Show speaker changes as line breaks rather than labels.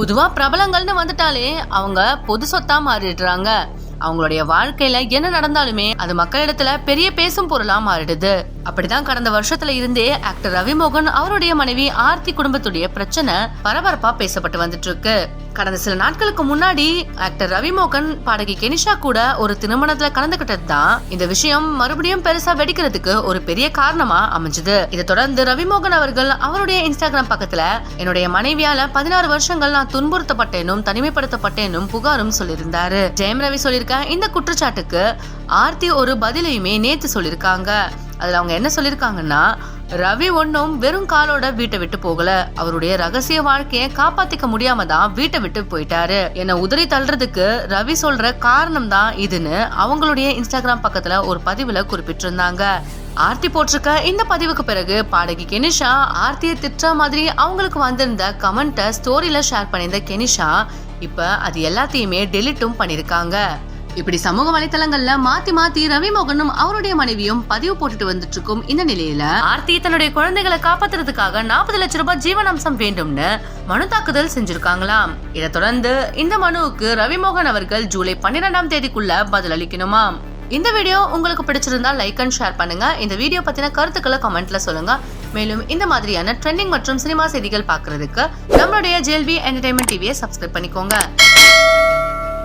பொதுவா பிரபலங்கள்னு வந்துட்டாலே அவங்க பொது சொத்தா மாறிடுறாங்க. அவங்களுடைய வாழ்க்கையில என்ன நடந்தாலுமே அது மக்களிடத்துல பெரிய பேசும் பொருளா மாறிடுது. அப்படிதான் கடந்த வருஷத்துல இருந்தே ஆக்டர் ரவிமோகன் அவருடைய மனைவி ஆர்த்தி குடும்பத்துடைய பிரச்சனை பரபரப்பா பேசப்பட்டு வந்துட்டு இருக்கு கடந்த சில நாட்களுக்கு முன்னாடி ஆக்டர் ரவிமோகன் பாடகி கெனிஷா கூட ஒரு திருமணத்துல கலந்துகிட்டது தான் இந்த விஷயம் மறுபடியும் பெருசா வெடிக்கிறதுக்கு ஒரு பெரிய காரணமா அமைஞ்சது. இதை தொடர்ந்து ரவிமோகன் அவர்கள் அவருடைய இன்ஸ்டாகிராம் பக்கத்துல என்னுடைய மனைவியால பதினாறு வருஷங்கள் நான் துன்புறுத்தப்பட்டேனும் தனிமைப்படுத்தப்பட்டேனும் புகாரும் சொல்லியிருந்தாரு. ஜெயம் ரவி சொல்லியிருக்க இந்த குற்றச்சாட்டுக்கு ஆர்த்தி ஒரு பதிலையுமே நேத்து சொல்லியிருக்காங்க அதுல அவங்க என்ன சொல்லியிருக்காங்கன்னா ரவி ஒன்றும் வெறும் காலோட வீட்டை விட்டு போகல. அவருடைய ரகசிய வாழ்க்கையை காப்பாத்திக்க முடியாம தான் வீட்டை விட்டு போயிட்டாரு. என்னை உதறி தள்ளுறதுக்கு ரவி சொல்ற காரணம் தான் இதுன்னு அவங்களுடைய இன்ஸ்டாகிராம் பக்கத்துல ஒரு பதிவுல குறிப்பிட்டிருந்தாங்க. ஆர்த்தி போட்டிருக்க இந்த பதிவுக்கு பிறகு பாடகி கெனிஷா ஆர்த்தியை திட்டுற மாதிரி அவங்களுக்கு வந்திருந்த கமெண்ட்டை ஸ்டோரியில ஷேர் பண்ணியிருந்த கெனிஷா இப்ப அது எல்லாத்தையுமே டெலிட்டும் பண்ணிருக்காங்க இப்படி சமூக வலைதளங்கள்ல மாத்தி மாத்தி ரவிமோகனும் அவருடைய மனைவியும் பதிவு போட்டுட்டு வந்துட்டு இருக்கும் இந்த நிலையில ஆர்த்தி தன்னுடைய குழந்தைகளை காப்பாத்துறதுக்காக நாற்பது லட்சம் ரூபாய் ஜீவனாம்சம் வேண்டும்னு மனு தாக்குதல் செஞ்சிருக்காங்களாம். இதை தொடர்ந்து இந்த மனுவுக்கு ரவிமோகன் அவர்கள் ஜூலை பன்னிரெண்டாம் தேதிக்குள்ள பதில் அளிக்கணுமாம். இந்த வீடியோ உங்களுக்கு பிடிச்சிருந்தா லைக் அண்ட் ஷேர் பண்ணுங்க. இந்த வீடியோ பத்தின கருத்துக்களை கமெண்ட்ல சொல்லுங்க. மேலும் இந்த மாதிரியான ட்ரெண்டிங் மற்றும் சினிமா செய்திகள் பாக்குறதுக்கு நம்மளுடைய ஜேல்வி என்டர்டைன்மெண்ட் டிவியை சப்ஸ்கிரைப் பண்ணிக்கோங்க.